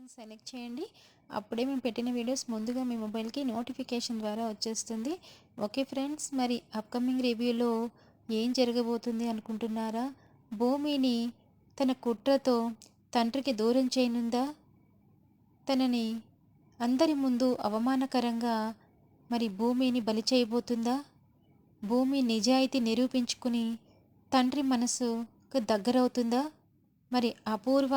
Option select చేయండి. అప్పుడే మేము పెట్టిన వీడియోస్ ముందుగా మీ మొబైల్కి నోటిఫికేషన్ ద్వారా వచ్చేస్తుంది. ఓకే ఫ్రెండ్స్ మరి అప్కమింగ్ రివ్యూలో ఏం జరగబోతుంది అనుకుంటున్నారా? భూమిని తన కుట్రతో తండ్రికి దూరం చేయనుందా? తనని అందరి ముందు అవమానకరంగా మరి భూమిని బలి చేయబోతుందా? భూమి నిజాయితీ నిరూపించుకుని తండ్రి మనసుకు దగ్గరవుతుందా? మరి అపూర్వ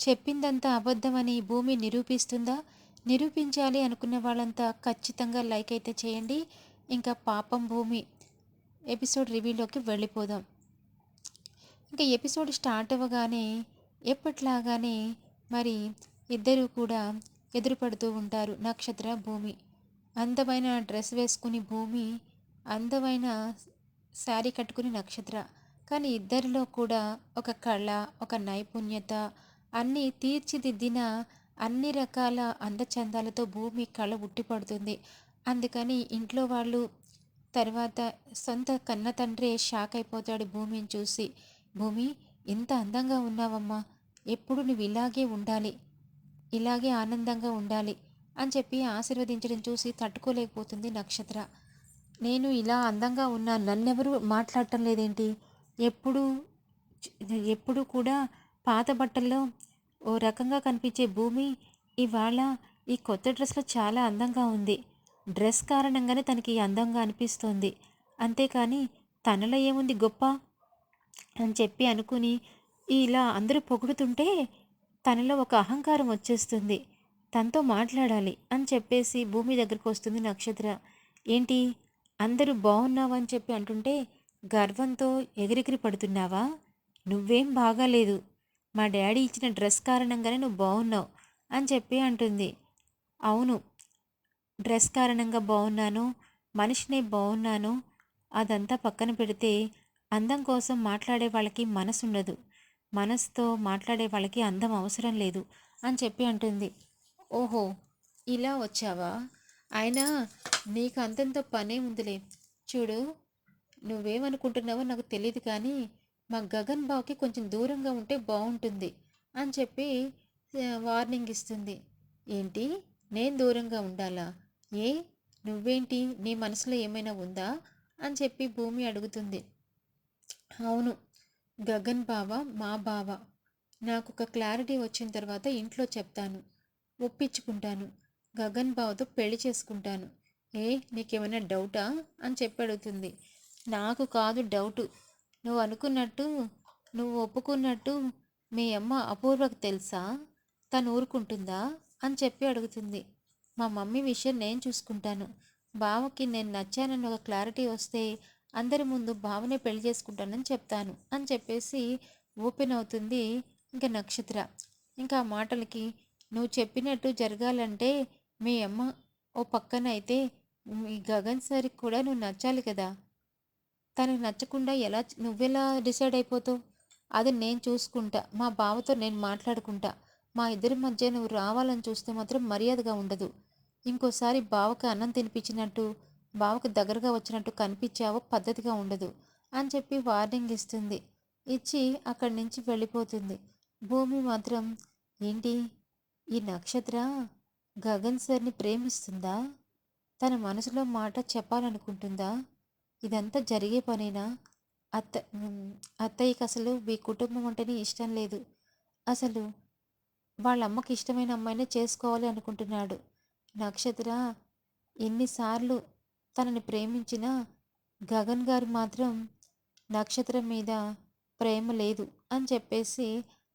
చెప్పిందంతా అబద్ధమని భూమి నిరూపిస్తుందా? నిరూపించాలి అనుకున్న వాళ్ళంతా ఖచ్చితంగా లైక్ అయితే చేయండి. ఇంకా పాపం భూమి. ఎపిసోడ్ రివ్యూలోకి వెళ్ళిపోదాం. ఇంకా ఎపిసోడ్ స్టార్ట్ అవ్వగానే ఎప్పట్లాగానే మరి ఇద్దరూ కూడా ఎదురుపడుతూ ఉంటారు నక్షత్ర భూమి. అందమైన డ్రెస్ వేసుకుని భూమి అందమైన శారీ కట్టుకుని నక్షత్ర. కానీ ఇద్దరిలో కూడా ఒక కళ ఒక నైపుణ్యత అన్నీ తీర్చిదిద్దిన అన్ని రకాల అందచందాలతో భూమి కళ ఉట్టిపడుతుంది. అందుకని ఇంట్లో వాళ్ళు తర్వాత సొంత కన్న తండ్రే షాక్ అయిపోతాడు భూమిని చూసి. భూమి ఇంత అందంగా ఉన్నావమ్మా ఎప్పుడు నువ్వు ఇలాగే ఉండాలి ఇలాగే ఆనందంగా ఉండాలి అని చెప్పి ఆశీర్వదించడం చూసి తట్టుకోలేకపోతుంది నక్షత్ర. నేను ఇలా అందంగా ఉన్నా నన్నెవరు మాట్లాడటం లేదేంటి? ఎప్పుడు ఎప్పుడు కూడా పాత బట్టల్లో ఓ రకంగా కనిపించే భూమి ఇవాళ ఈ కొత్త డ్రెస్లో చాలా అందంగా ఉంది. డ్రెస్ కారణంగానే తనకి అందంగా అనిపిస్తోంది. అంతేకాని తనలో ఏముంది గొప్ప? అని చెప్పి అనుకుని ఇలా అందరూ పొగుడుతుంటే తనలో ఒక అహంకారం వచ్చేస్తుంది. తనతో మాట్లాడాలి అని చెప్పేసి భూమి దగ్గరకు వస్తుంది నక్షత్ర. ఏంటి? అందరూ బాగున్నావని చెప్పి అంటుంటే గర్వంతో ఎగిరెగిరి పడుతున్నావా? నువ్వేం బాగాలేదు. మా డాడీ ఇచ్చిన డ్రెస్ కారణంగానే నువ్వు బాగున్నావు అని చెప్పి అంటుంది. అవును డ్రెస్ కారణంగా బాగున్నాను మనిషిని బాగున్నాను అదంతా పక్కన పెడితే అందం కోసం మాట్లాడే వాళ్ళకి మనసు ఉండదు మనసుతో మాట్లాడే వాళ్ళకి అందం అవసరం లేదు అని చెప్పి అంటుంది. ఓహో ఇలా వచ్చావా? అయినా నీకు అంతంత పనే ఉందిలే. చూడు నువ్వేమనుకుంటున్నావో నాకు తెలియదు కానీ మా గగన్ బావుకి కొంచెం దూరంగా ఉంటే బాగుంటుంది అని చెప్పి వార్నింగ్ ఇస్తుంది. ఏంటి? నేను దూరంగా ఉండాలా? ఏ? నువ్వేంటి? నీ మనసులో ఏమైనా ఉందా? అని చెప్పి భూమి అడుగుతుంది. అవును గగన్ బావ మా బావ. నాకు ఒక క్లారిటీ వచ్చిన తర్వాత ఇంట్లో చెప్తాను ఒప్పించుకుంటాను. గగన్ బావతో పెళ్ళి చేసుకుంటాను. ఏ నీకేమైనా డౌటా? అని చెప్పి అడుగుతుంది. నాకు కాదు డౌటు. నువ్వు అనుకున్నట్టు నువ్వు ఒప్పుకున్నట్టు మీ అమ్మ అపూర్వకు తెలుసా? తను ఊరుకుంటుందా అని చెప్పి అడుగుతుంది. మా మమ్మీ విషయం నేను చూసుకుంటాను. బావకి నేను నచ్చానని ఒక క్లారిటీ వస్తే అందరి ముందు బావనే పెళ్ళి చేసుకుంటానని చెప్తాను అని చెప్పేసి ఓపెన్ అవుతుంది ఇంకా నక్షత్ర. ఇంకా ఆ మాటలకి నువ్వు చెప్పినట్టు జరగాలంటే మీ అమ్మ ఓ పక్కన అయితే మీ గగన్ సార్కి కూడా నువ్వు నచ్చాలి కదా? తనకు నచ్చకుండా ఎలా నువ్వెలా డిసైడ్ అయిపోతావు? అది నేను చూసుకుంటా. మా బావతో నేను మాట్లాడుకుంటా. మా ఇద్దరి మధ్య నువ్వు రావాలని చూస్తే మాత్రం మర్యాదగా ఉండదు. ఇంకోసారి బావకి అన్నం తినిపించినట్టు బావకు దగ్గరగా వచ్చినట్టు కనిపించావో పద్ధతిగా ఉండదు అని చెప్పి వార్నింగ్ ఇస్తుంది. ఇచ్చి అక్కడి నుంచి వెళ్ళిపోతుంది. భూమి మాత్రం ఏంటి? ఈ నక్షత్ర గగన్ సార్ని ప్రేమిస్తుందా? తన మనసులో మాట చెప్పాలనుకుంటుందా? ఇదంతా జరిగే పనేనా? అత్త అత్తయ్యకి అసలు మీ కుటుంబం అంటేనే ఇష్టం లేదు. అసలు వాళ్ళ అమ్మకి ఇష్టమైన అమ్మాయినే చేసుకోవాలి అనుకుంటున్నాడు. నక్షత్ర ఎన్నిసార్లు తనని ప్రేమించినా గగన్ గారు మాత్రం నక్షత్రం మీద ప్రేమ లేదు అని చెప్పేసి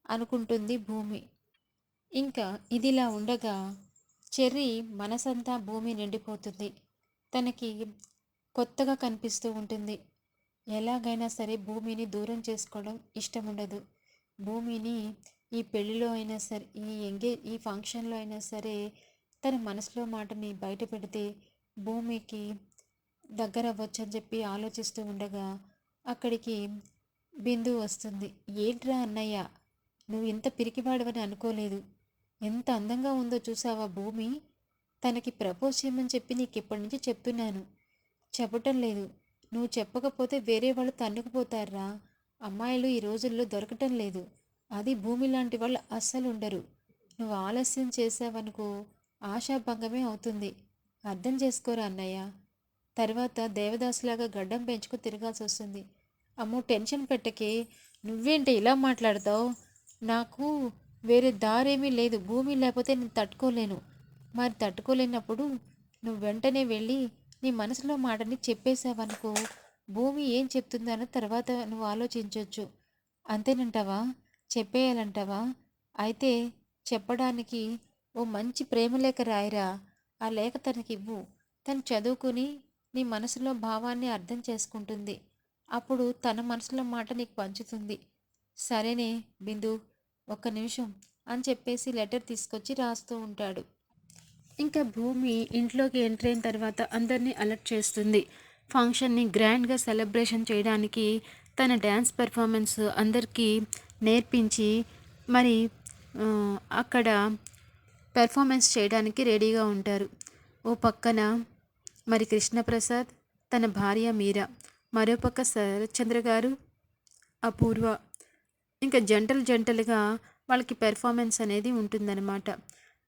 అనుకుంటుంది భూమి. ఇంకా ఇదిలా ఉండగా చెర్రీ మనసంతా భూమి నిండిపోతుంది. తనకి కొత్తగా కనిపిస్తూ ఉంటుంది. ఎలాగైనా సరే భూమిని దూరం చేసుకోవడం ఇష్టం ఉండదు భూమిని ఈ పెళ్ళిలో అయినా సరే ఈ ఎంగే ఈ ఫంక్షన్లో అయినా సరే తన మనసులో మాటని బయట పెడితే భూమికి దగ్గర అవ్వచ్చని చెప్పి ఆలోచిస్తూ ఉండగా అక్కడికి బిందు వస్తుంది. ఏంట్రా అన్నయ్య నువ్వు ఇంత పిరికివాడవని అనుకోలేదు. ఎంత అందంగా ఉందో చూసావా భూమి? తనకి ప్రపోజ్ చేయమని చెప్పి నీకు ఇప్పటి నుంచి చెప్తున్నాను. చెప్పటం లేదు. నువ్వు చెప్పకపోతే వేరే వాళ్ళు తన్నుకుపోతారా? అమ్మాయిలు ఈ రోజుల్లో దొరకటం లేదు. అది భూమి లాంటి వాళ్ళు అస్సలు ఉండరు. నువ్వు ఆలస్యం చేసావనుకో ఆశాభంగమే అవుతుంది. అర్థం చేసుకోరా అన్నయ్య? తర్వాత దేవదాసులాగా గడ్డం పెంచుకు తిరగాల్సి వస్తుంది. అమ్మో టెన్షన్ పెట్టకే. నువ్వేంటి ఇలా మాట్లాడతావు? నాకు వేరే దారేమీ లేదు. భూమి లేకపోతే నేను తట్టుకోలేను. మరి తట్టుకోలేనప్పుడు నువ్వు వెంటనే వెళ్ళి నీ మనసులో మాటని చెప్పేశావనుకో భూమి ఏం చెప్తుందనో తర్వాత నువ్వు ఆలోచించవచ్చు అంతేనంటావా? చెప్పేయాలంటావా? అయితే చెప్పడానికి ఓ మంచి ప్రేమలేఖ రాయరా. ఆ లేఖ తనకి ఇవ్వు. తను చదువుకుని నీ మనసులో భావాన్ని అర్థం చేసుకుంటుంది. అప్పుడు తన మనసులో మాట నీకు పంచుతుంది. సరేనే బిందు ఒక్క నిమిషం అని చెప్పేసి లెటర్ తీసుకొచ్చి రాస్తూ ఉంటాడు. ఇంకా భూమి ఇంట్లోకి ఎంటర్ అయిన తర్వాత అందరినీ అలర్ట్ చేస్తుంది. ఫంక్షన్ని గ్రాండ్గా సెలబ్రేషన్ చేయడానికి తన డ్యాన్స్ పెర్ఫార్మెన్స్ అందరికీ నేర్పించి మరి అక్కడ పెర్ఫార్మెన్స్ చేయడానికి రెడీగా ఉంటారు. ఓ పక్కన మరి కృష్ణప్రసాద్ తన భార్య మీరా మరో పక్క శరత్చంద్ర గారు అపూర్వ. ఇంకా జంటలు జంటలుగా వాళ్ళకి పెర్ఫార్మెన్స్ అనేది ఉంటుందన్నమాట.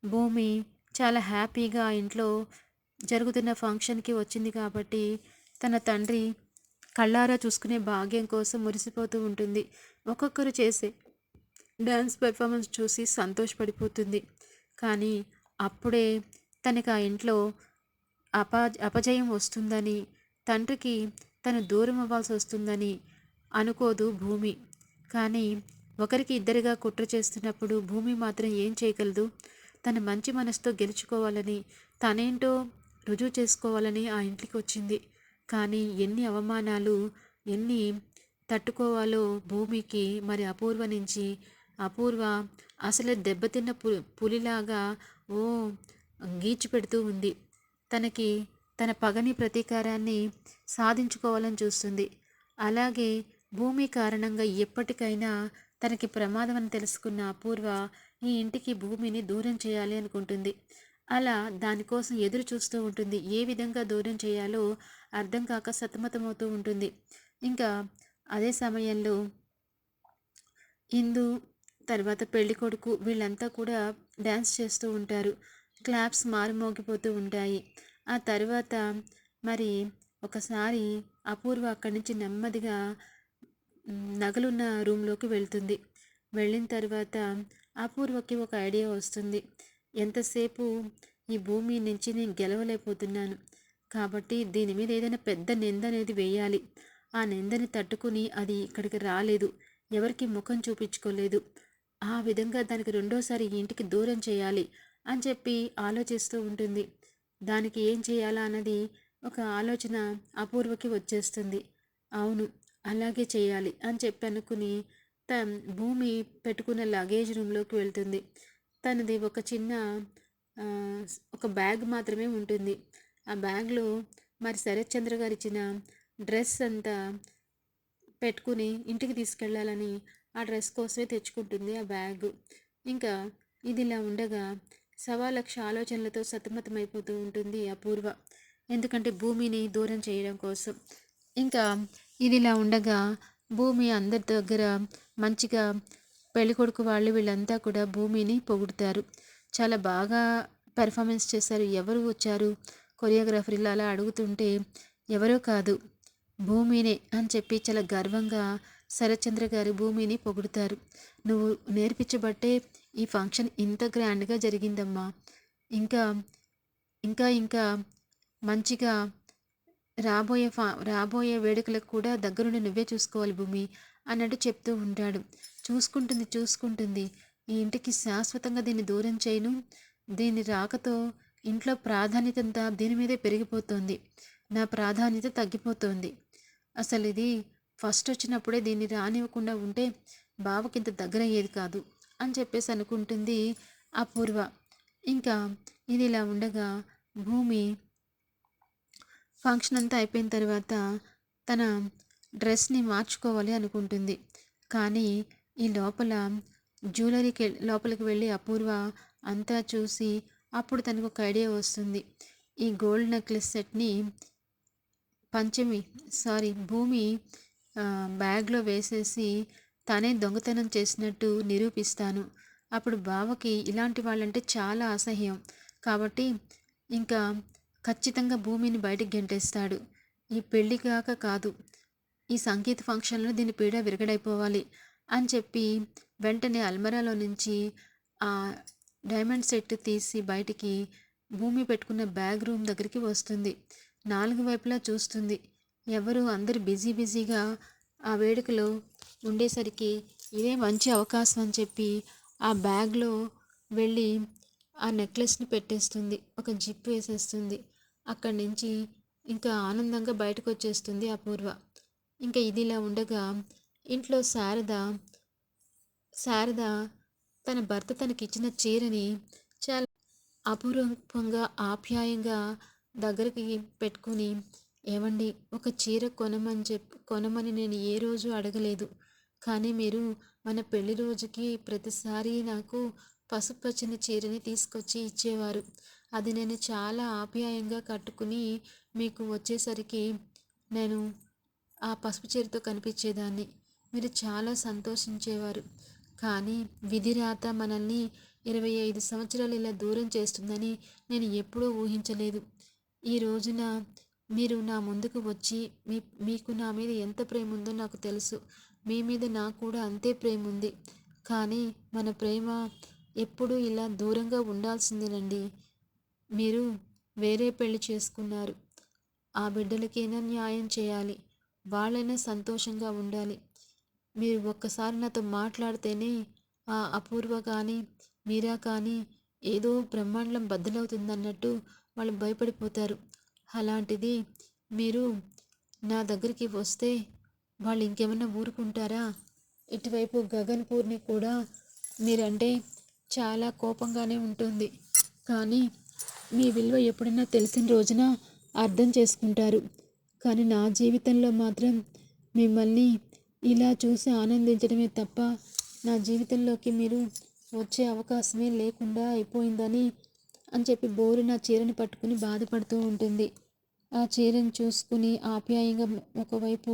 భూమి చాలా హ్యాపీగా ఇంట్లో జరుగుతున్న ఫంక్షన్కి వచ్చింది కాబట్టి తన తండ్రి కళ్ళారా చూసుకునే భాగ్యం కోసం మురిసిపోతూ ఉంటుంది. ఒక్కొక్కరు చేసే డ్యాన్స్ పెర్ఫార్మెన్స్ చూసి సంతోషపడిపోతుంది. కానీ అప్పుడే తనకి ఆ ఇంట్లో అప అపజయం వస్తుందని తండ్రికి తను దూరం అవ్వాల్సి వస్తుందని అనుకోదు భూమి. కానీ ఒకరికి ఇద్దరిగా కుట్ర చేస్తున్నప్పుడు భూమి మాత్రం ఏం చేయగలదు? తన మంచి మనసుతో గెలుచుకోవాలని తనేంటో రుజువు చేసుకోవాలని ఆ ఇంటికి వచ్చింది. కానీ ఎన్ని అవమానాలు ఎన్ని తట్టుకోవాలో భూమికి మరి అపూర్వ నుంచి అపూర్వ అసలు దెబ్బతిన్న పు పులిలాగా ఓ గీచి పెడుతూ ఉంది. తనకి తన పగని ప్రతీకారాన్ని సాధించుకోవాలని చూస్తుంది. అలాగే భూమి కారణంగా ఎప్పటికైనా తనకి ప్రమాదం అని తెలుసుకున్న అపూర్వ ఈ ఇంటికి భూమిని దూరం చేయాలి అనుకుంటుంది. అలా దానికోసం ఎదురు చూస్తూ ఉంటుంది. ఏ విధంగా దూరం చేయాలో అర్థం కాక సతమతమవుతూ ఉంటుంది. ఇంకా అదే సమయంలో ఇందు తర్వాత పెళ్ళి కొడుకు వీళ్ళంతా కూడా డ్యాన్స్ చేస్తూ ఉంటారు. క్లాప్స్ మారుమోగిపోతూ ఉంటాయి. ఆ తర్వాత మరి ఒకసారి అపూర్వ అక్కడి నుంచి నెమ్మదిగా నగలున్న రూమ్లోకి వెళ్తుంది. వెళ్ళిన తర్వాత అపూర్వకి ఒక ఐడియా వస్తుంది. ఎంతసేపు ఈ భూమి నుంచి నేను గెలవలేకపోతున్నాను. కాబట్టి దీని మీద ఏదైనా పెద్ద నింద అనేది వేయాలి. ఆ నిందని తట్టుకుని అది ఇక్కడికి రాలేదు. ఎవరికి ముఖం చూపించుకోలేదు. ఆ విధంగా దానికి రెండోసారి ఇంటికి దూరం చేయాలి అని చెప్పి ఆలోచిస్తూ ఉంటుంది. దానికి ఏం చేయాలా అన్నది ఒక ఆలోచన అపూర్వకి వచ్చేస్తుంది. అవును అలాగే చేయాలి అని చెప్పి అనుకుని భూమి పెట్టుకున్న లగేజ్ రూమ్లోకి వెళ్తుంది. తనది ఒక చిన్న ఒక బ్యాగ్ మాత్రమే ఉంటుంది. ఆ బ్యాగ్లో మరి శరత్ చంద్ర గారు ఇచ్చిన డ్రెస్ అంతా పెట్టుకుని ఇంటికి తీసుకెళ్ళాలని ఆ డ్రెస్ కోసమే తెచ్చుకుంటుంది ఆ బ్యాగ్ ఇంకా ఇది ఇలా ఉండగా సవా లక్ష ఆలోచనలతో సతమతమైపోతూ ఉంటుంది అపూర్వ. ఎందుకంటే భూమిని దూరం చేయడం కోసం. ఇంకా ఇది ఇలా ఉండగా భూమి అందరి దగ్గర మంచిగా పెళ్ళికొడుకు వాళ్ళు వీళ్ళంతా కూడా భూమిని పొగుడుతారు. చాలా బాగా పెర్ఫార్మెన్స్ చేశారు. ఎవరు వచ్చారు? కొరియోగ్రాఫర్ ఇలా అలా అడుగుతుంటే ఎవరో కాదు భూమినే అని చెప్పి చాలా గర్వంగా శరత్చంద్ర గారు భూమిని పొగుడుతారు. నువ్వు నేర్పించబట్టే ఈ ఫంక్షన్ ఇంత గ్రాండ్గా జరిగిందమ్మా. ఇంకా ఇంకా ఇంకా మంచిగా రాబోయే ఫా రాబోయే వేడుకలకు కూడా దగ్గరుండి నువ్వే చూసుకోవాలి భూమి అన్నట్టు చెప్తూ ఉంటాడు. చూసుకుంటుంది చూసుకుంటుంది. ఈ ఇంటికి శాశ్వతంగా దీన్ని దూరం చేయను. దీని రాకతో ఇంట్లో ప్రాధాన్యత అంతా దీని మీదే పెరిగిపోతుంది. నా ప్రాధాన్యత తగ్గిపోతుంది. అసలు ఇది ఫస్ట్ వచ్చినప్పుడే దీన్ని రానివ్వకుండా ఉంటే బావకి ఇంత దగ్గర అయ్యేది కాదు అని చెప్పేసి అనుకుంటుంది అపూర్వ. ఇంకా ఇది ఇలా ఉండగా భూమి ఫంక్షన్ అంతా అయిపోయిన తర్వాత తన డ్రెస్ని మార్చుకోవాలి అనుకుంటుంది. కానీ ఈ లోపల జ్యువెలరీకి లోపలికి వెళ్ళి అపూర్వ అంతా చూసి అప్పుడు తనకు ఒక ఐడియా వస్తుంది. ఈ గోల్డ్ నెక్లెస్ సెట్ని పంచమి సారీ భూమి బ్యాగ్లో వేసేసి తనే దొంగతనం చేసినట్టు నిరూపిస్తాను. అప్పుడు బావకి ఇలాంటి వాళ్ళంటే చాలా అసహ్యం. కాబట్టి ఇంకా ఖచ్చితంగా భూమిని బయటికి గెంటేస్తాడు. ఈ పెళ్ళి కాక కాదు. ఈ సంగీత ఫంక్షన్లో దీని పీడ విరగడైపోవాలి అని చెప్పి వెంటనే అల్మరాలో నుంచి ఆ డైమండ్ సెట్ తీసి బయటికి భూమి పెట్టుకున్న బ్యాగ్ రూమ్ దగ్గరికి వస్తుంది. నాలుగు వైపులా చూస్తుంది. ఎవరు అందరు బిజీ బిజీగా ఆ వేడుకలో ఉండేసరికి ఇదే మంచి అవకాశం అని చెప్పి ఆ బ్యాగ్లో వెళ్ళి ఆ నెక్లెస్ని పెట్టేస్తుంది. ఒక జిప్ వేసేస్తుంది. అక్కడి నుంచి ఇంకా ఆనందంగా బయటకు వచ్చేస్తుంది అపూర్వ. ఇంకా ఇదిలా ఉండగా ఇంట్లో శారద శారద తన భర్త తనకిచ్చిన చీరని చాలా అపూర్వంగా ఆప్యాయంగా దగ్గరికి పెట్టుకుని ఏమండి ఒక చీర కొనమని చెప్పి కొనమని నేను ఏ రోజు అడగలేదు. కానీ మీరు మన పెళ్ళి రోజుకి ప్రతిసారి నాకు పసుపు పచ్చని చీరని తీసుకొచ్చి ఇచ్చేవారు. అది నేను చాలా ఆప్యాయంగా కట్టుకుని మీకు వచ్చేసరికి నేను ఆ పసుపు చీరతో కనిపించేదాన్ని. మీరు చాలా సంతోషించేవారు. కానీ విధిరాత మనల్ని ఇరవై ఐదు సంవత్సరాలు ఇలా దూరం చేస్తుందని నేను ఎప్పుడూ ఊహించలేదు. ఈ రోజున మీరు నా ముందుకు వచ్చి మీ మీకు నా మీద ఎంత ప్రేమ ఉందో నాకు తెలుసు. మీ మీద నాకు కూడా అంతే ప్రేమ ఉంది కానీ మన ప్రేమ ఎప్పుడూ ఇలా దూరంగా ఉండాల్సిందేనండి. మీరు వేరే పెళ్ళి చేసుకున్నారు. ఆ బిడ్డలకైనా న్యాయం చేయాలి. వాళ్ళైనా సంతోషంగా ఉండాలి. మీరు ఒక్కసారి నాతో మాట్లాడితేనే ఆ అపూర్వ కానీ మీరా కానీ ఏదో బ్రహ్మాండం బద్దలవుతుందన్నట్టు వాళ్ళు భయపడిపోతారు. అలాంటిది మీరు నా దగ్గరికి వస్తే వాళ్ళు ఇంకేమైనా ఊరుకుంటారా? ఇటువైపు గగన్పూర్ని కూడా మీరంటే చాలా కోపంగానే ఉంటుంది. కానీ మీ విలువ ఎప్పుడైనా తెలిసిన రోజున అర్థం చేసుకుంటారు. కానీ నా జీవితంలో మాత్రం మిమ్మల్ని ఇలా చూసి ఆనందించడమే తప్ప నా జీవితంలోకి మీరు వచ్చే అవకాశమే లేకుండా అయిపోయిందని అని చెప్పి బోరు నా చీరని పట్టుకుని బాధపడుతూ ఉంటుంది. ఆ చీరను చూసుకుని ఆప్యాయంగా ఒకవైపు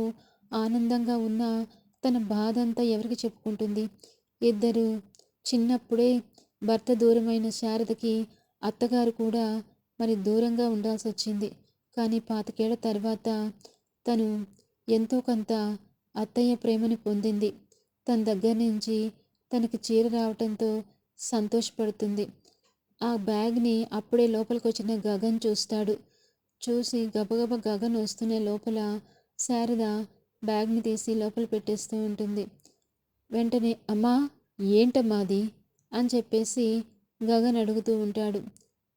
ఆనందంగా ఉన్న తన బాధ అంతా ఎవరికి చెప్పుకుంటుంది? ఇద్దరు చిన్నప్పుడే భర్త దూరమైన శారదకి అత్తగారు కూడా మరి దూరంగా ఉండాల్సి వచ్చింది కానీ పాతికేళ్ళ తర్వాత తను ఎంతో కొంత అత్తయ్య ప్రేమని పొందింది. తన దగ్గర నుంచి తనకి చీర రావటంతో సంతోషపడుతుంది. ఆ బ్యాగ్ని అప్పుడే లోపలికి వచ్చిన గగన్ చూస్తాడు. చూసి గబగబ గగన్ వస్తున్న లోపల శారద బ్యాగ్ని తీసి లోపల పెట్టేస్తూ ఉంటుంది. వెంటనే అమ్మా ఏంటమ్మా అది? అని చెప్పేసి గగన్ అడుగుతూ ఉంటాడు.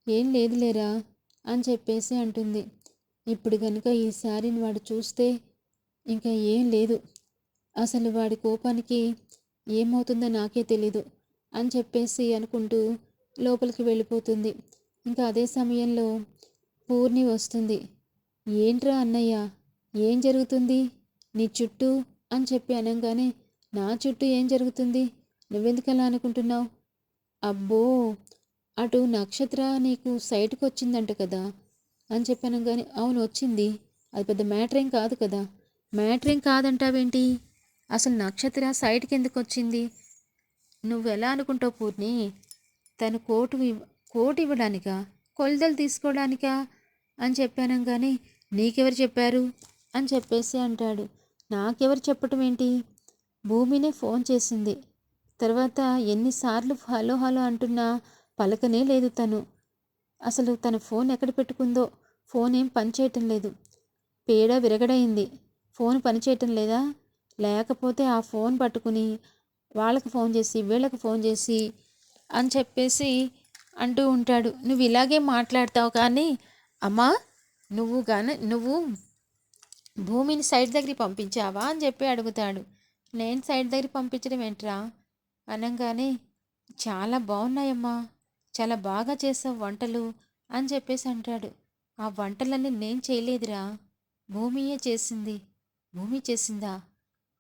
ఏం లేదులేరా అని చెప్పేసి అంటుంది. ఇప్పుడు కనుక ఈ శారీని వాడు చూస్తే ఇంకా ఏం లేదు. అసలు వాడి కోపానికి ఏమవుతుందో నాకే తెలీదు అని చెప్పేసి అనుకుంటూ లోపలికి వెళ్ళిపోతుంది. ఇంకా అదే సమయంలో పూర్ణి వస్తుంది. ఏంట్రా అన్నయ్య ఏం జరుగుతుంది? నీ చుట్టూ అని చెప్పి అనగానే నా చుట్టూ ఏం జరుగుతుంది? నువ్వెందుకలా అనుకుంటున్నావు? అబ్బో అటు నక్షత్ర నీకు సైట్కి వచ్చిందంట కదా అని చెప్పాను కానీ అవును వచ్చింది. అది పెద్ద మ్యాటర్ ఏం కాదు కదా. మ్యాటర్ ఏం కాదంటావేంటి? అసలు నక్షత్ర సైట్కి ఎందుకు వచ్చింది నువ్వు ఎలా అనుకుంటావు పూర్ణి? తను కోటు కోటు ఇవ్వడానికా? కొలతలు తీసుకోవడానికా అని చెప్పాను కానీ నీకెవరు చెప్పారు? అని చెప్పేసి అంటాడు. నాకెవరు చెప్పటం ఏంటి భూమినే ఫోన్ చేసింది. తర్వాత ఎన్నిసార్లు హలో హలో అంటున్నా పలకనే లేదు తను. అసలు తన ఫోన్ ఎక్కడ పెట్టుకుందో ఫోన్ ఏం పనిచేయటం లేదు. పేడ విరగడైంది. ఫోన్ పనిచేయటం లేదా? లేకపోతే ఆ ఫోన్ పట్టుకుని వాళ్ళకి ఫోన్ చేసి వీళ్ళకి ఫోన్ చేసి అని చెప్పేసి అంటూ ఉంటాడు. నువ్వు ఇలాగే మాట్లాడతావు కానీ అమ్మా నువ్వు కానీ నువ్వు భూమిని సైడ్ దగ్గరికి పంపించావా అని చెప్పి అడుగుతాడు. నేను సైడ్ దగ్గరికి పంపించడం ఏంట్రా? అనగానే చాలా బాగున్నాయమ్మా చాలా బాగా చేసావు వంటలు అని చెప్పేసి అంటాడు. ఆ వంటలన్నీ నేను చేయలేదురా భూమియే చేసింది భూమి చేసిందా?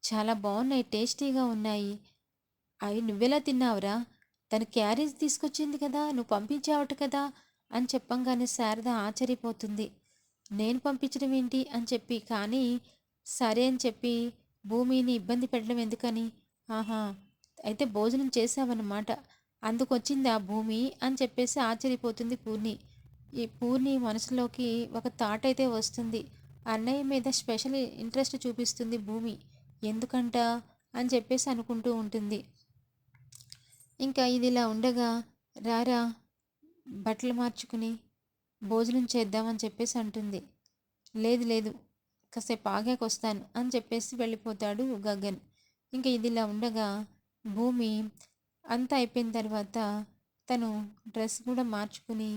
చాలా బాగున్నాయి టేస్టీగా ఉన్నాయి. అవి నువ్వెలా తిన్నావురా? తను క్యారేజ్ తీసుకొచ్చింది కదా నువ్వు పంపించావట కదా అని చెప్పంగానే శారద ఆశ్చర్యపోతుంది. నేను పంపించడం ఏంటి? అని చెప్పి కానీ సరే అని చెప్పి భూమిని ఇబ్బంది పెట్టడం ఎందుకని? ఆహా అయితే భోజనం చేసావన్నమాట అందుకొచ్చింది ఆ భూమి అని చెప్పేసి ఆశ్చర్యపోతుంది పూర్ణి. ఈ పూర్ణి మనసులోకి ఒక థాట్ అయితే వస్తుంది. అన్నయ్య మీద స్పెషల్ ఇంట్రెస్ట్ చూపిస్తుంది భూమి. ఎందుకంట? అని చెప్పేసి అనుకుంటూ ఉంటుంది. ఇంకా ఇది ఇలా ఉండగా రారా బట్టలు మార్చుకుని భోజనం చేద్దామని చెప్పేసి అంటుంది. లేదు లేదు కాసేపు ఆగాకొస్తాను అని చెప్పేసి వెళ్ళిపోతాడు గగన్. ఇంకా ఇది ఇలా ఉండగా భూమి అంతా అయిపోయిన తర్వాత తను డ్రెస్ కూడా మార్చుకుని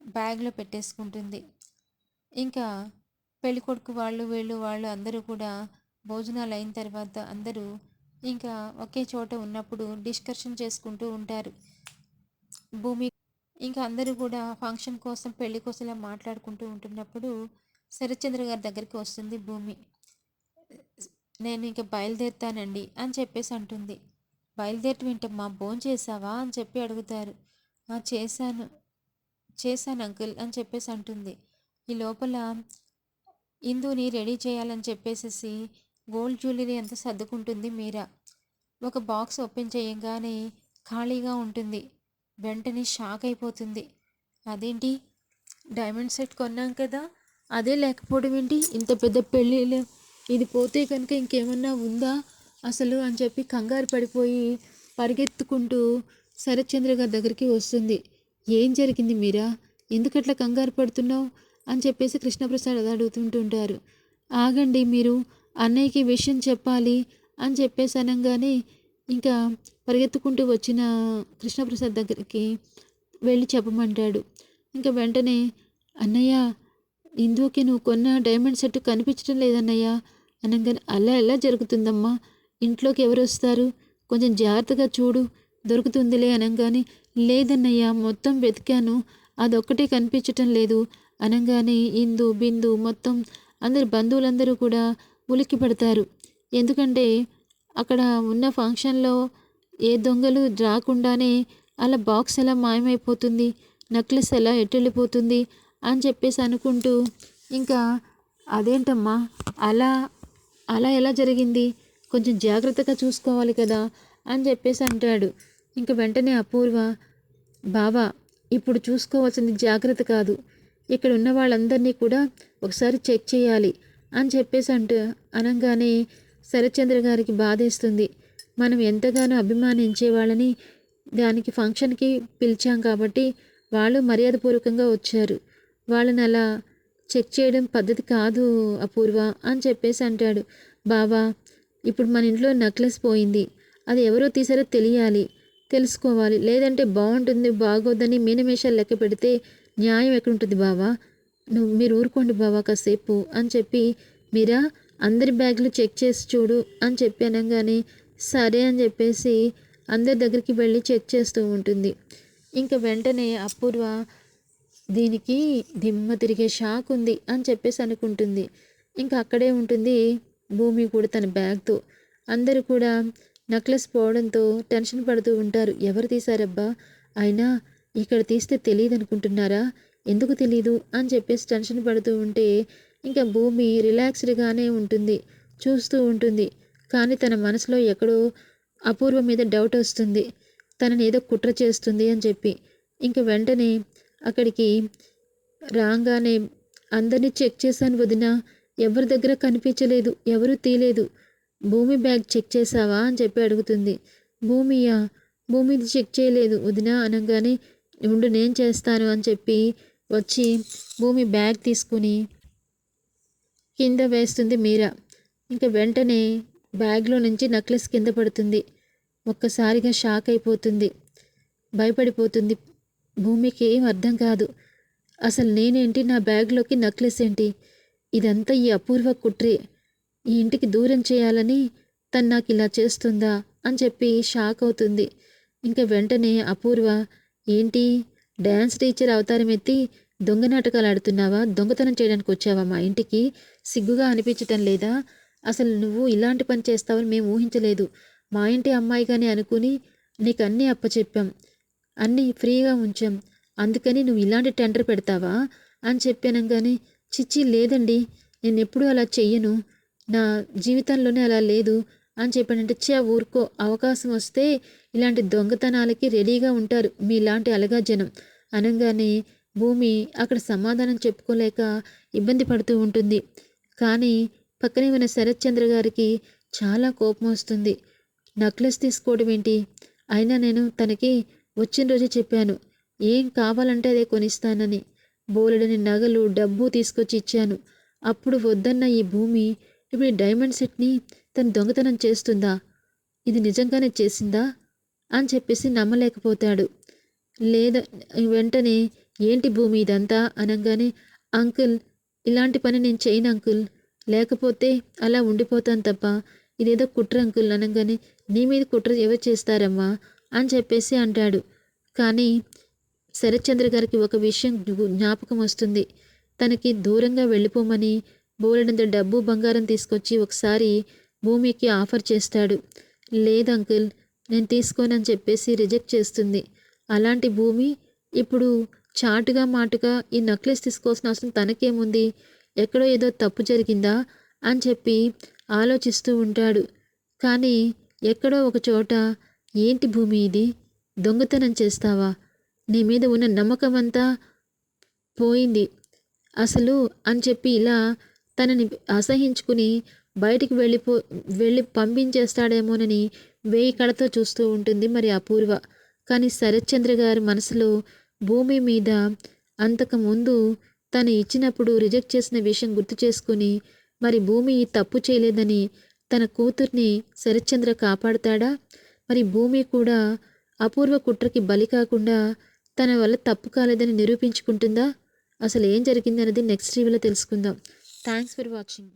బ్యాగ్లో పెట్టేసుకుంటుంది. ఇంకా పెళ్ళికొడుకు వాళ్ళు వీళ్ళు వాళ్ళు అందరూ కూడా భోజనాలు అయిన తర్వాత అందరూ ఇంకా ఒకే చోట ఉన్నప్పుడు డిస్కషన్ చేసుకుంటూ ఉంటారు. భూమి ఇంకా అందరూ కూడా ఫంక్షన్ కోసం పెళ్ళి కోసం మాట్లాడుకుంటూ ఉంటున్నప్పుడు శరత్చంద్ర గారి దగ్గరికి వస్తుంది భూమి. నేను ఇంకా బయలుదేరుతానండి అని చెప్పేసి అంటుంది. బయలుదేరి వింటమ్మా భోజనం చేసావా అని చెప్పి అడుగుతారు. చేశాను. చేశాను అంకుల్ అని చెప్పేసి అంటుంది. ఈ లోపల ఇందుని రెడీ చేయాలని చెప్పేసి గోల్డ్ జ్యువెలరీ అంతా సర్దుకుంటుంది మీరా. ఒక బాక్స్ ఓపెన్ చేయగానే ఖాళీగా ఉంటుంది. వెంటనే షాక్ అయిపోతుంది. అదేంటి? డైమండ్ సెట్ కొన్నాం కదా. అదే లేకపోవడం ఏంటి? ఇంత పెద్ద పెళ్ళిళ్ళు. ఇది పోతే కనుక ఇంకేమన్నా ఉందా? అసలు అని చెప్పి కంగారు పడిపోయి పరిగెత్తుకుంటూ శరత్చంద్ర గారి దగ్గరికి వస్తుంది. ఏం జరిగింది మీరా? ఎందుకట్లా కంగారు పడుతున్నావు? అని చెప్పేసి కృష్ణప్రసాద్ అడుగుతుంటుంటారు. ఆగండి మీరు అన్నయ్యకి విషయం చెప్పాలి అని చెప్పేసి అనగానే ఇంకా పరిగెత్తుకుంటూ వచ్చిన కృష్ణప్రసాద్ దగ్గరికి వెళ్ళి చెప్పమంటాడు. ఇంకా వెంటనే అన్నయ్య ఇందుకి నువ్వు కొన్న డైమండ్ సెట్ కనిపించడం లేదన్నయ్య అనగానే అలా ఎలా జరుగుతుందమ్మా? ఇంట్లోకి ఎవరు వస్తారు కొంచెం జాగ్రత్తగా చూడు. దొరుకుతుందిలే అనగానే లేదన్నయ్య మొత్తం వెతికాను. అదొక్కటే కనిపించటం లేదు. అనగానే ఇందు బిందు మొత్తం అందరు బంధువులందరూ కూడా ఉలిక్కి పడతారు. ఎందుకంటే అక్కడ ఉన్న ఫంక్షన్లో ఏ దొంగలు రాకుండానే అలా బాక్స్ ఎలా మాయమైపోతుంది నక్లెస్ ఎలా ఎట్టెళ్ళిపోతుంది అని చెప్పేసి అనుకుంటూ ఇంకా అదేంటమ్మా అలా అలా ఎలా జరిగింది? కొంచెం జాగ్రత్తగా చూసుకోవాలి కదా అని చెప్పేసి అంటాడు. ఇంక వెంటనే అపూర్వ బావా ఇప్పుడు చూసుకోవాల్సింది జాగ్రత్త కాదు. ఇక్కడ ఉన్న వాళ్ళందరినీ కూడా ఒకసారి చెక్ చేయాలి అని చెప్పేసి అంటూ అనగానే శరత్చంద్ర గారికి బాధేస్తుంది. మనం ఎంతగానో అభిమానించే వాళ్ళని దానికి ఫంక్షన్కి పిలిచాం కాబట్టి వాళ్ళు మర్యాదపూర్వకంగా వచ్చారు. వాళ్ళని అలా చెక్ చేయడం పద్ధతి కాదు అపూర్వ అని చెప్పేసి అంటాడు. బావా ఇప్పుడు మన ఇంట్లో నెక్లెస్ పోయింది. అది ఎవరో తీసారో తెలియాలి తెలుసుకోవాలి. లేదంటే బాగుంటుంది బాగోదని మీనమేషాలు లెక్క పెడితే న్యాయం ఎక్కడుంటుంది బావా? నువ్వు మీరు ఊరుకోండి బావా కాసేపు అని చెప్పి మీరా అందరి బ్యాగులు చెక్ చేసి చూడు అని చెప్పి అనగానే సరే అని చెప్పేసి అందరి దగ్గరికి వెళ్ళి చెక్ చేస్తూ ఉంటుంది. ఇంకా వెంటనే అపూర్వ దీనికి దిమ్మ తిరిగే షాక్ ఉంది అని చెప్పేసి అనుకుంటుంది. ఇంకా అక్కడే ఉంటుంది భూమి కూడా తన బ్యాగ్తో. అందరూ కూడా నెక్లెస్ పోవడంతో టెన్షన్ పడుతూ ఉంటారు. ఎవరు తీశారబ్బా? అయినా ఇక్కడ తీస్తే తెలియదు అనుకుంటున్నారా ఎందుకు తెలీదు అని చెప్పేసి టెన్షన్ పడుతూ ఉంటే ఇంకా భూమి రిలాక్స్డ్గానే ఉంటుంది చూస్తూ ఉంటుంది. కానీ తన మనసులో ఎక్కడో అపూర్వ మీద డౌట్ వస్తుంది. తనని ఏదో కుట్ర చేస్తుంది అని చెప్పి. ఇంక వెంటనే అక్కడికి రాగానే అందరినీ చెక్ చేశాను వదిన. ఎవరి దగ్గర కనిపించలేదు ఎవరు తీలేదు. భూమి బ్యాగ్ చెక్ చేసావా అని చెప్పి అడుగుతుంది. భూమియా భూమిది చెక్ చేయలేదు. వదిన అనగానే ఉండు నేను చేస్తాను అని చెప్పి వచ్చి భూమి బ్యాగ్ తీసుకుని కింద వేస్తుంది మీరా. ఇంకా వెంటనే బ్యాగ్లో నుంచి నక్లెస్ కింద పడుతుంది. ఒక్కసారిగా షాక్ అయిపోతుంది. భయపడిపోతుంది. భూమికి ఏం అర్థం కాదు. అసలు నేనేంటి? నా బ్యాగ్లోకి నక్లెస్ ఏంటి? ఇదంతా ఈ అపూర్వ కుట్రే. ఈ ఇంటికి దూరం చేయాలని తను నాకు ఇలా చేస్తుందా అని చెప్పి షాక్ అవుతుంది. ఇంకా వెంటనే అపూర్వ ఏంటి? డ్యాన్స్ టీచర్ అవతారం ఎత్తి దొంగ నాటకాలు ఆడుతున్నావా? దొంగతనం చేయడానికి వచ్చావా మా ఇంటికి? సిగ్గుగా అనిపించటం లేదా? అసలు నువ్వు ఇలాంటి పని చేస్తావని మేము ఊహించలేదు. మా ఇంటి అమ్మాయిగానే అనుకుని నీకు అన్నీ అప్పచెప్పాం. అన్నీ ఫ్రీగా ఉంచాం. అందుకని నువ్వు ఇలాంటి టెండర్ పెడతావా? అని చెప్పాను కానీ చిచ్చి లేదండి నేను ఎప్పుడూ అలా చెయ్యను. నా జీవితంలోనే అలా లేదు అని చెప్పానంటే చే ఊరుకో అవకాశం వస్తే ఇలాంటి దొంగతనాలకి రెడీగా ఉంటారు మీలాంటి అలగా జనం అనగానే భూమి అక్కడ సమాధానం చెప్పుకోలేక ఇబ్బంది పడుతూ ఉంటుంది. కానీ పక్కనే ఉన్న శరత్చంద్ర గారికి చాలా కోపం వస్తుంది. నక్లెస్ తీసుకోవడం ఏంటి? అయినా నేను తనకి వచ్చిన రోజే చెప్పాను. ఏం కావాలంటే అదే కొనిస్తానని. బోలెడని నగలు డబ్బు తీసుకొచ్చి ఇచ్చాను. అప్పుడు వద్దన్న ఈ భూమి ఇప్పుడు ఈ డైమండ్ సెట్ని తను దొంగతనం చేస్తుందా? ఇది నిజంగానే చేసిందా? అని చెప్పేసి నమ్మలేకపోతాడు. లేదా వెంటనే ఏంటి భూమి ఇదంతా అనగానే అంకుల్ ఇలాంటి పని నేను చేయను అంకుల్. లేకపోతే అలా ఉండిపోతాను తప్ప ఇదేదో కుట్ర అంకుల్ అనగానే నీ మీద కుట్ర ఎవరు చేస్తారమ్మా? అని చెప్పేసి అంటాడు. కానీ శరత్చంద్ర గారికి ఒక విషయం జ్ఞాపకం వస్తుంది. తనకి దూరంగా వెళ్ళిపోమని బోలెడంత డబ్బు బంగారం తీసుకొచ్చి ఒకసారి భూమికి ఆఫర్ చేస్తాడు. లేదు అంకుల్ నేను తీసుకోనని చెప్పేసి రిజెక్ట్ చేస్తుంది. అలాంటి భూమి ఇప్పుడు చాటుగా మాటుగా ఈ నక్లెస్ తీసుకోవాల్సిన అవసరం తనకేముంది? ఎక్కడో ఏదో తప్పు జరిగిందా? అని చెప్పి ఆలోచిస్తూ ఉంటాడు. కానీ ఎక్కడో ఒక చోట ఏంటి భూమి ఇది? దొంగతనం చేస్తావా? నీ మీద ఉన్న నమ్మకం అంతా పోయింది. అసలు అని చెప్పి ఇలా తనని అసహించుకుని బయటికి వెళ్ళిపో వెళ్ళి పంపించేస్తాడేమోనని వేయి కడతో చూస్తూ ఉంటుంది మరి అపూర్వ. కానీ శరత్చంద్ర గారి మనసులో భూమి మీద అంతకుముందు తను ఇచ్చినప్పుడు రిజెక్ట్ చేసిన విషయం గుర్తు చేసుకుని మరి భూమి తప్పు చేయలేదని తన కూతుర్ని శరత్చంద్ర కాపాడుతాడా? మరి భూమి కూడా అపూర్వ కుట్రకి బలి కాకుండా తన వల్ల తప్పు కాలేదని నిరూపించుకుంటుందా? అసలు ఏం జరిగిందన్నది నెక్స్ట్ రివ్యూలో తెలుసుకుందాం. Thanks for watching